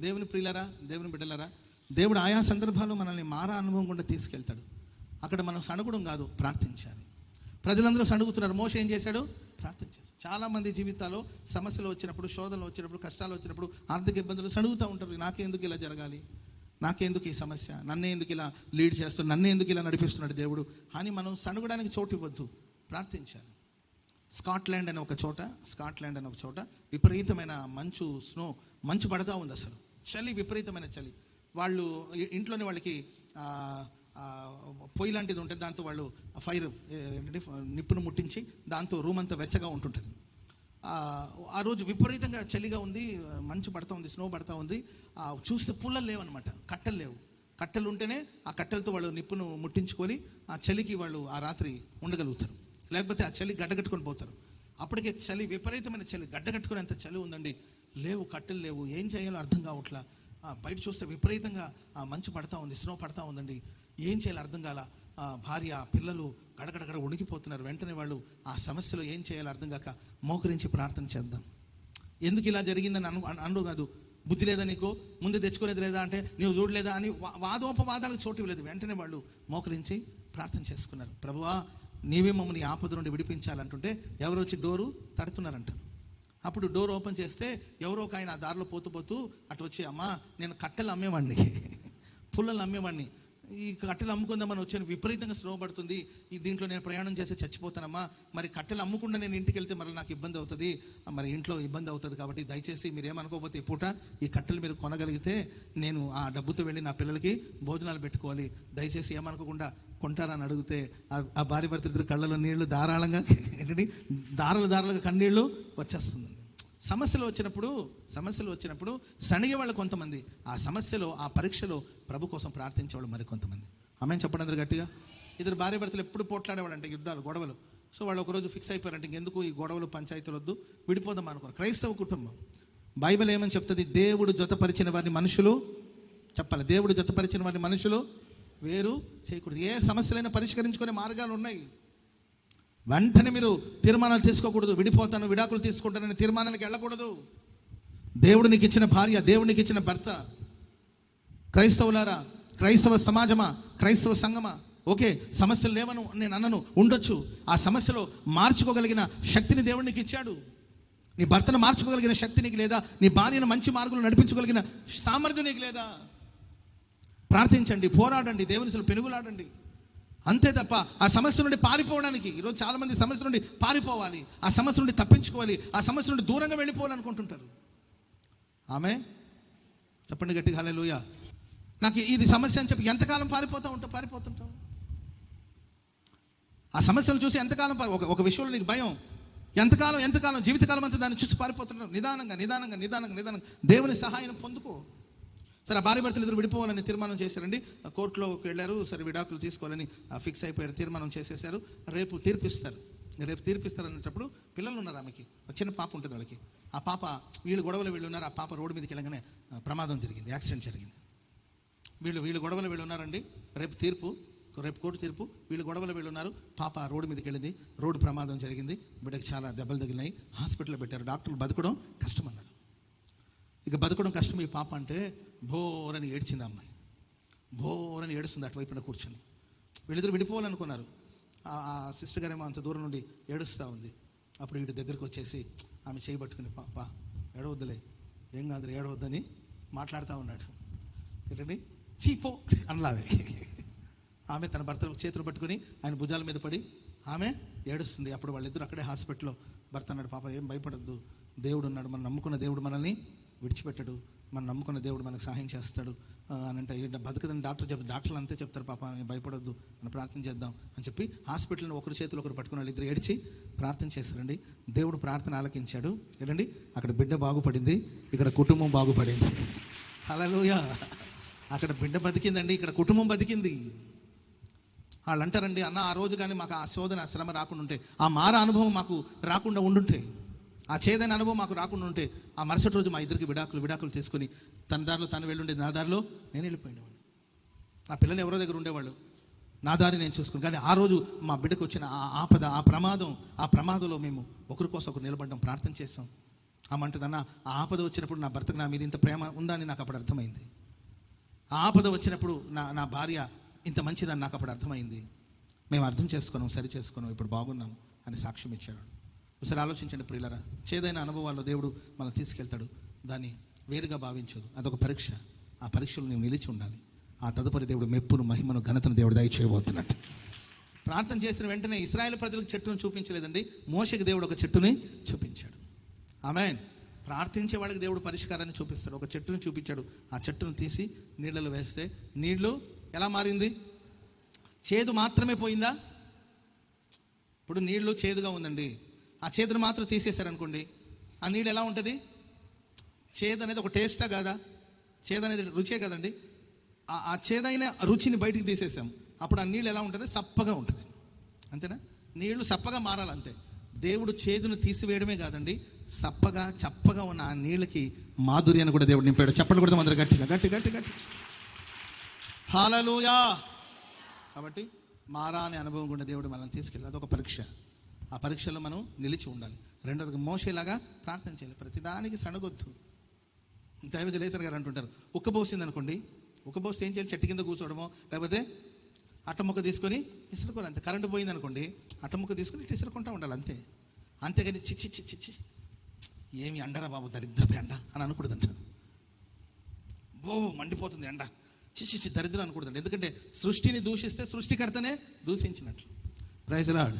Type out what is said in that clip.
దేవుని ప్రియులరా దేవుని బిడ్డలరా దేవుడు ఆయా సందర్భాల్లో మనల్ని మారా అనుభవం గుండా తీసుకెళ్తాడు. అక్కడ మనం సణుగడం కాదు ప్రార్థించాలి. ప్రజలందరూ సణుగుతున్నారు మోస ఏం చేశాడు? ప్రార్థన చేశాడు చాలామంది జీవితాల్లో సమస్యలు వచ్చినప్పుడు శోధనలు వచ్చినప్పుడు కష్టాలు వచ్చినప్పుడు ఆర్థిక ఇబ్బందులు సణుగుతూ ఉంటారు. నాకెందుకు ఇలా జరగాలి? నాకెందుకు ఈ సమస్య? నన్నే ఎందుకు ఇలా లీడ్ చేస్తున్నాడు నన్నే ఎందుకు ఇలా నడిపిస్తున్నాడు దేవుడు? అని మనం సణుగడానికి చోటు ఇవ్వద్దు ప్రార్థించాలి. స్కాట్లాండ్ అనే ఒక చోట స్కాట్లాండ్ అనే ఒక చోట విపరీతమైన మంచు స్నో మంచు పడతా ఉంది అసలు. చలి విపరీతమైన చలి. వాళ్ళు ఇంట్లోనే వాళ్ళకి పొయ్యి లాంటిది ఉంటుంది దాంతో వాళ్ళు ఫైర్ నిప్పును ముట్టించి దాంతో రూమ్ అంతా వెచ్చగా ఉంటుంటుంది. ఆ, రోజు విపరీతంగా చలిగా ఉంది మంచు పడతా ఉంది స్నో పడతా ఉంది. చూస్తే పుల్లలు లేవన్నమాట కట్టెలు లేవు. కట్టెలు ఉంటేనే ఆ కట్టెలతో వాళ్ళు నిప్పును ముట్టించుకొని ఆ చలికి వాళ్ళు ఆ రాత్రి ఉండగలుగుతారు. లేకపోతే ఆ చలి గడ్డగట్టుకొని పోతారు. అప్పటికే చలి విపరీతమైన చలి గడ్డగట్టుకునేంత చలి ఉందండి. లేవు కట్టెలు లేవు ఏం చేయాలో అర్థం కావట్లా? బయట చూస్తే విపరీతంగా మంచు పడతా ఉంది స్నో పడతా ఉందండి. ఏం చేయాలో అర్థం కాల? భార్య పిల్లలు గడగడగడ ఉణికిపోతున్నారు వెంటనే వాళ్ళు ఆ సమస్యలో ఏం చేయాలో అర్థం కాక మోకరించి ప్రార్థన చేద్దాం. ఎందుకు ఇలా జరిగిందని అను అను- కాదు. బుద్ధి లేదా నీకు? ముందు తెచ్చుకోలేదు లేదా అంటే నీవు చూడలేదా అని వాదోపవాదాలకు చోటు ఇవ్వలేదు. వెంటనే వాళ్ళు మోకరించి ప్రార్థన చేసుకున్నారు. ప్రభువా నీవే మమ్మల్ని ఆపద నుండి విడిపించాలంటుంటే ఎవరు వచ్చి డోరు తడుతున్నారంటారు. అప్పుడు డోర్ ఓపెన్ చేస్తే ఎవరో ఒక ఆయన ఆ దారిలో పోతూ పోతూ అటు వచ్చి అమ్మ నేను కట్టెలు అమ్మేవాడిని. పుల్లలు అమ్మేవాడిని. ఈ కట్టెలు అమ్ముకుందామని వచ్చాను. విపరీతంగా శ్రమ పడుతుంది. ఈ దీంట్లో నేను ప్రయాణం చేసి చచ్చిపోతానమ్మా. మరి కట్టెలు అమ్ముకుండా నేను ఇంటికి వెళ్తే మరి నాకు ఇబ్బంది అవుతుంది. మరి ఇంట్లో ఇబ్బంది అవుతుంది కాబట్టి దయచేసి మీరు ఏమనుకోకపోతే ఈ పూట ఈ కట్టెలు మీరు కొనగలిగితే నేను ఆ డబ్బుతో వెళ్ళి నా పిల్లలకి భోజనాలు పెట్టుకోవాలి. దయచేసి ఏమనుకోకుండా కొంటారని అడిగితే ఆ- ఆ భార్య భర్త ఇద్దరు కళ్ళలో నీళ్ళు ధారాళంగా ఏంటంటే దారలు దారలుగా కన్నీళ్ళు వచ్చేస్తుంది. సమస్యలు వచ్చినప్పుడు సమస్యలు వచ్చినప్పుడు సణిగే వాళ్ళు కొంతమంది. ఆ సమస్యలో ఆ పరీక్షలో ప్రభు కోసం ప్రార్థించే వాళ్ళు మరికొంతమంది ఆమె చెప్పండి అందరు గట్టిగా. ఇద్దరు భార్య భర్తలు ఎప్పుడు పోట్లాడేవాళ్ళంటే యుద్ధాలు గొడవలు. సో వాళ్ళు ఒకరోజు ఫిక్స్ అయిపోయారంటే ఎందుకు ఈ గొడవలు పంచాయతీలు వద్దు విడిపోదాం అనుకున్నారు. క్రైస్తవ కుటుంబం. బైబిల్ ఏమని చెప్తుంది? దేవుడు జతపరిచిన వారిని మనుషులు చెప్పాలి. దేవుడు జతపరిచిన వారిని మనుషులు వేరు చేయకూడదు. ఏ సమస్యలైనా పరిష్కరించుకునే మార్గాలు ఉన్నాయి. వెంటనే మీరు తీర్మానాలు తీసుకోకూడదు. విడిపోతాను విడాకులు తీసుకుంటానని తీర్మానానికి వెళ్ళకూడదు. దేవుడు నీకు ఇచ్చిన భార్య దేవుడు నీకు ఇచ్చిన భర్త. క్రైస్తవులారా క్రైస్తవ సమాజమా క్రైస్తవ సంఘమా? ఓకే సమస్యలు లేవను నేను అన్నను ఉండొచ్చు. ఆ సమస్యలో మార్చుకోగలిగిన శక్తిని దేవుడు నీకు ఇచ్చాడు. నీ భర్తను మార్చుకోగలిగిన శక్తి నీకు లేదా? నీ భార్యను మంచి మార్గంలో నడిపించగలిగిన సామర్థ్యం నీకు లేదా? ప్రార్థించండి పోరాడండి దేవుని పెనుగులాడండి. అంతే తప్ప ఆ సమస్య నుండి పారిపోవడానికి ఈరోజు చాలామంది సమస్య నుండి పారిపోవాలి ఆ సమస్య నుండి తప్పించుకోవాలి ఆ సమస్య నుండి దూరంగా వెళ్ళిపోవాలనుకుంటుంటారు ఆమె చెప్పండి గట్టిగా హల్లెలూయా. నాకు ఇది సమస్య అని చెప్పి ఎంతకాలం పారిపోతూ ఉంటావు పారిపోతుంటావు? ఆ సమస్యను చూసి ఎంతకాలం పారి ఒక ఒక విషయంలో నీకు భయం. ఎంతకాలం ఎంతకాలం జీవితకాలం అంతా దాన్ని చూసి పారిపోతుంటావు? నిదానంగా నిదానంగా నిదానంగా నిదానంగా. దేవుని సహాయం పొందుకో. సరే ఆ భార్య భర్తలు ఇద్దరు విడిపోవాలని తీర్మానం చేశారండి. కోర్టులోకి వెళ్ళారు. సరే విడాకులు తీసుకోవాలని ఫిక్స్ అయిపోయారు. తీర్మానం చేసేసారు రేపు తీర్పిస్తారు. రేపు తీర్పిస్తారు అనేటప్పుడు పిల్లలు ఉన్నారు ఆమెకి. చిన్న పాప ఉంటుంది వాళ్ళకి. ఆ పాప వీళ్ళు గొడవలు వీళ్ళు ఉన్నారు. ఆ పాప రోడ్డు మీదకి వెళ్ళగానే ప్రమాదం జరిగింది. యాక్సిడెంట్ జరిగింది. వీళ్ళు వీళ్ళు గొడవలు వీళ్ళు ఉన్నారండి. రేపు తీర్పు రేపు కోర్టు తీర్పు. వీళ్ళు గొడవలు వీళ్ళు ఉన్నారు. పాప రోడ్డు మీదకి వెళ్ళింది. రోడ్డు ప్రమాదం జరిగింది. బిడ్డకి చాలా దెబ్బలు తగిలినాయి. హాస్పిటల్లో పెట్టారు. డాక్టర్లు బతకడం కష్టం అన్నారు ఇక బతకడం కష్టం ఈ పాప అంటే భోరని ఏడ్చింది అమ్మాయి. భోరని ఏడుస్తుంది అటువైపున కూర్చొని. వీళ్ళిద్దరు విడిపోవాలనుకున్నారు. ఆ ఆ సిస్టర్ గారేమో అంత దూరం నుండి ఏడుస్తూ ఉంది. అప్పుడు వీటి దగ్గరికి వచ్చేసి ఆమె చేయబట్టుకుని పాప ఏడవద్దులే. ఏం కాదు ఏడవద్దని మాట్లాడుతూ ఉన్నాడు. ఏంటండి? చీపో అనలావే ఆమె తన భర్త చేతులు పట్టుకుని ఆయన భుజాల మీద పడి ఆమె ఏడుస్తుంది. అప్పుడు వాళ్ళిద్దరు అక్కడే హాస్పిటల్లో భర్త అన్నాడు పాప ఏం భయపడద్దు. దేవుడు ఉన్నాడు మనం నమ్ముకున్న దేవుడు మనల్ని విడిచిపెట్టడు. మనం నమ్ముకున్న దేవుడు మనకు సహాయం చేస్తాడు. అని అంటే బతకదని డాక్టర్ చెప్ డాక్టర్లు అంతే చెప్తారు పాప అని భయపడొద్దు. మనం ప్రార్థన చేద్దాం. అని చెప్పి హాస్పిటల్ని ఒకరి చేతులు ఒకరు పట్టుకుని వాళ్ళు ఇద్దరు ఏడిచి ప్రార్థన చేస్తారండి దేవుడు ప్రార్థన ఆలకించాడు. ఏంటండి అక్కడ బిడ్డ బాగుపడింది. ఇక్కడ కుటుంబం బాగుపడింది. హల్లెలూయా! అక్కడ బిడ్డ బతికిందండి ఇక్కడ కుటుంబం బతికింది. వాళ్ళు అంటారండి అన్న ఆ రోజు కానీ మాకు ఆ శోధన ఆ శ్రమ రాకుండా ఉంటే ఆ మార అనుభవం మాకు రాకుండా ఉండుంటే ఆ చేదైన అనుభవం మాకు రాకుండా ఉంటే ఆ మరుసటి రోజు మా ఇద్దరికి విడాకులు విడాకులు తీసుకొని తన దారిలో తను వెళ్ళుండేది నా దారిలో నేను వెళ్ళిపోయినవాడిని ఆ పిల్లలు ఎవరో దగ్గర ఉండేవాళ్ళు. నా దారి నేను చూసుకుని. కానీ ఆ రోజు మా బిడ్డకు వచ్చిన ఆ ఆపద ఆ ప్రమాదం ఆ ప్రమాదంలో మేము ఒకరి కోసం ఒకరు నిలబడ్డం ప్రార్థన చేస్తాం ఆమంటుందన్న ఆ ఆపద వచ్చినప్పుడు నా భర్తకు నా మీద ఇంత ప్రేమ ఉందని నాకు అప్పుడు అర్థమైంది. ఆ ఆపద వచ్చినప్పుడు నా నా భార్య ఇంత మంచిదని నాకు అప్పుడు అర్థమైంది. మేము అర్థం చేసుకున్నాం సరి చేసుకున్నాం ఇప్పుడు బాగున్నాం అని సాక్ష్యం ఇచ్చారు. ఒకసారి ఆలోచించండి ప్రియులరా. చేదైన అనుభవాల్లో దేవుడు మనం తీసుకెళ్తాడు. దాన్ని వేరుగా భావించదు. అదొక పరీక్ష. ఆ పరీక్షలు నీవు నిలిచి ఉండాలి. ఆ తదుపరి దేవుడు మెప్పును మహిమను ఘనతను దేవుడు దయచేయబోతున్నట్టు. ప్రార్థన చేసిన వెంటనే ఇస్రాయేల్ ప్రజలకు చెట్టును చూపించలేదండి. మోషకి దేవుడు ఒక చెట్టుని చూపించాడు. ఆమెన్. ప్రార్థించే వాళ్ళకి దేవుడు పరిష్కారాన్ని చూపిస్తాడు. ఒక చెట్టును చూపించాడు. ఆ చెట్టును తీసి నీళ్ళలో వేస్తే నీళ్ళు ఎలా మారింది? చేదు మాత్రమే పోయిందా? ఇప్పుడు నీళ్ళు చేదుగా ఉందండి. ఆ చేదును మాత్రం తీసేశారనుకోండి ఆ నీళ్ళు ఎలా ఉంటుంది? చేదు అనేది ఒక టేస్టా కాదా? చేదు అనేది రుచే కదండి. ఆ- చేదైన రుచిని బయటికి తీసేసాం. అప్పుడు ఆ నీళ్ళు ఎలా ఉంటుంది? సప్పగా ఉంటుంది. అంతేనా? నీళ్ళు సప్పగా మారాలి అంతే దేవుడు చేదును తీసివేయడమే కాదండి సప్పగా చప్పగా ఉన్న ఆ నీళ్ళకి మాధుర్యాన్ని కూడా దేవుడు నింపాడు. చెప్పలు కూడా అందరూ గట్టిగా గట్టి గట్టి గట్టి. హాలలుయా కాబట్టి మారా అనే అనుభవం కూడా దేవుడు మనల్ని తీసుకెళ్ళి అదొక పరీక్ష. ఆ పరీక్షలో మనం నిలిచి ఉండాలి. రెండోది మోసేలాగా ప్రార్థన చేయాలి. ప్రతిదానికి సణగొద్దు. దైవజలేసర్ గారు అంటుంటారు ఉక్కబోసింది అనుకోండి ఉక్కబోస్తే ఏం చేయాలి? చెట్టు కింద కూర్చోవడమో లేకపోతే అట్ట ముక్క తీసుకొని ఇసురుకోవాలి అంతే. కరెంటు పోయింది అనుకోండి అట్ట ముక్క తీసుకొని ఇట్లా ఇసురుకుంటా ఉండాలి అంతే. అంతేగాని చిచ్చి చిచ్చి చిచ్చి ఏమి అండరా బాబు దరిద్రపు ఎండ? అని అనుకూడదంట బో మండిపోతుంది ఎండ. చిచ్చి చిచ్చి దరిద్రం అనకూడదు ఎందుకంటే సృష్టిని దూషిస్తే సృష్టికర్తనే దూషించినట్లు. Praise lord